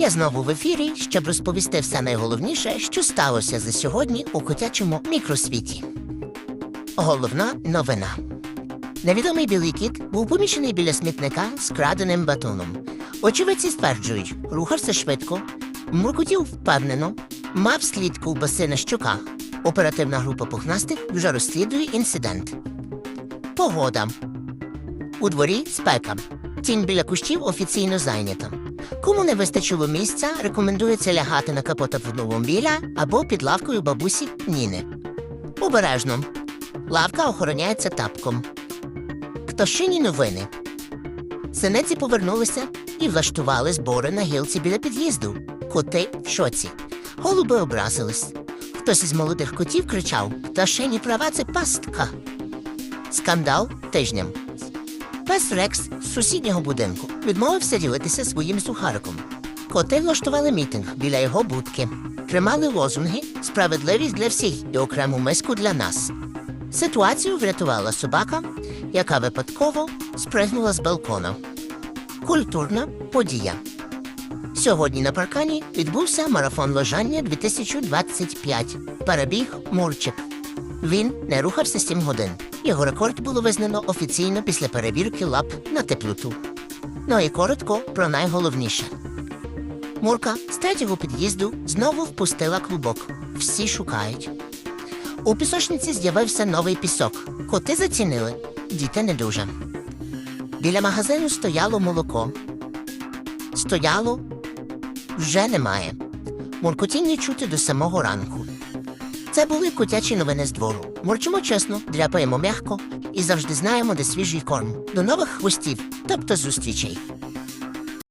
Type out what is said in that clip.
Я знову в ефірі, щоб розповісти все найголовніше, що сталося за сьогодні у котячому мікросвіті. Головна новина. Невідомий білий кіт був поміщений біля смітника з краденим батоном. Очевидці стверджують, рухався швидко, муркотів впевнено, мав слід ковбаси на щоках. Оперативна група пухнастих вже розслідує інцидент. Погода. У дворі спека. Тінь біля кущів офіційно зайнята. Кому не вистачило місця, рекомендується лягати на капот автомобіля або під лавкою бабусі Ніни. Обережно. Лавка охороняється тапком. Кташині новини. Синиці повернулися і влаштували збори на гілці біля під'їзду. Коти в шоці. Голуби образились. Хтось із молодих котів кричав: Пташині права це пастка. Скандал тижнем. Пес Рекс з сусіднього будинку відмовився ділитися своїм сухариком. Коти влаштували мітинг біля його будки, тримали лозунги Справедливість для всіх і окрему миску для нас. Ситуацію врятувала собака, яка випадково спригнула з балкона. Культурна подія. Сьогодні на паркані відбувся марафон лежання 2025. Перебіг Мурчик. Він не рухався 7 годин. Його рекорд було визнано офіційно після перевірки лап на теплоту. Ну і коротко про найголовніше. Мурка з третього під'їзду знову впустила клубок. Всі шукають. У пісочниці з'явився новий пісок. Коти зацінили, діти не дуже. Біля магазину стояло молоко. Стояло вже немає. Муркотіння чути до самого ранку. Це були котячі новини з двору. Мурчимо чесно, дряпаємо м'яко і завжди знаємо, де свіжий корм. До нових хвостів, тобто зустрічей.